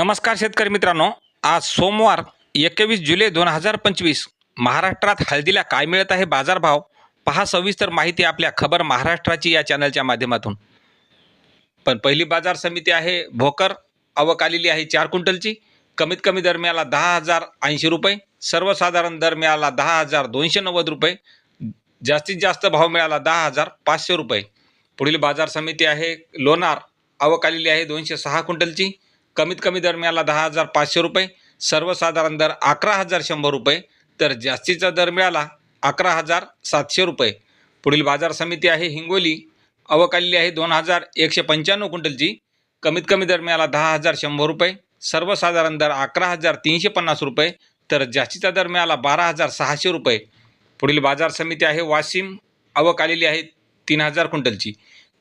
नमस्कार शेतकरी मित्रांनो. आज सोमवार एकवीस जुलै दोन हजार पंचवीस. महाराष्ट्रात हळदीला काय मिळत आहे बाजारभाव? पहा सविस्तर माहिती आपल्या खबर महाराष्ट्राची या चॅनलच्या माध्यमातून. पण पहिली बाजार समिती आहे भोकर. आवक आलेली आहे चार क्विंटलची. कमीत कमी दर मिळाला दहा हजार ऐंशी रुपये. सर्वसाधारण दर मिळाला दहा हजार दोनशे नव्वद रुपये. जास्तीत जास्त भाव मिळाला दहा हजार पाचशे रुपये. पुढील बाजार समिती आहे लोणार. आवक आलेली आहे दोनशे सहा क्विंटलची. कमीत कमी दर मिळाला दहा हजार पाचशे रुपये सर्वसाधारण दर अकरा हजार शंभर रुपये तर जास्तीचा दर मिळाला अकरा हजार सातशे रुपये. पुढील बाजार समिती आहे हिंगोली. आवक आहे दोन हजार एकशे पंच्याण्णव क्विंटलची. कमीत कमी दर मिळाला दहा हजार शंभर रुपये सर्वसाधारण दर अकरा हजार तीनशे पन्नास रुपये तर जास्तीचा दर मिळाला बारा हजार सहाशे रुपये. पुढील बाजार समिती आहे वाशिम. आवक आलेली आहे तीन हजार क्विंटलची.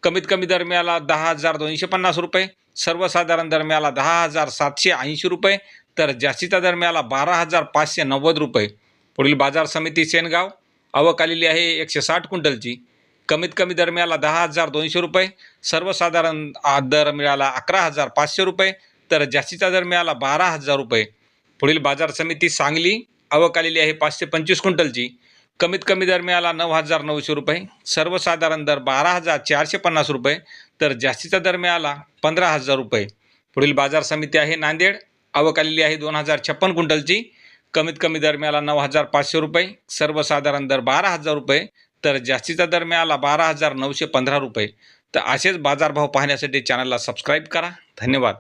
कमीत कमी दर मिळाला दहा हजार दोनशे पन्नास रुपये सर्वसाधारण दर मिळाला दहा हजार सातशे ऐंशी रुपये तर जास्तीचा दर मिळाला बारा हजार पाचशे नव्वद रुपये. पुढील बाजार समिती सेनगाव आवक आलेली आहे एकशे साठ क्विंटलची. कमीत कमी दर मिळाला दहा हजार दोनशे रुपये सर्वसाधारण दर मिळाला अकरा हजार पाचशे रुपये तर जास्तीचा दर मिळाला बारा हजार रुपये. पुढील बाजार समिती सांगली आवक आलेली आहे पाचशे पंचवीस क्विंटलची. कमीत कमी दर मिळाला नऊ हजार नऊशे रुपये. सर्वसाधारण दर बारा हजार चारशे पन्नास रुपये. तर जास्तीचा दर मिळाला पंधरा हजार रुपये. पुढील बाजार समिती आहे नांदेड. आवक आलेली आहे दोन हजार छप्पन क्विंटलची. कमीत कमी दर मिळाला नऊ हजार पाचशे रुपये. सर्वसाधारण दर बारा हजार रुपये. तर जास्तीचा दर मिळाला बारा हजार नऊशे पंधरा रुपये. तर असेच बाजारभाव पाहण्यासाठी चॅनलला सबस्क्राईब करा. धन्यवाद.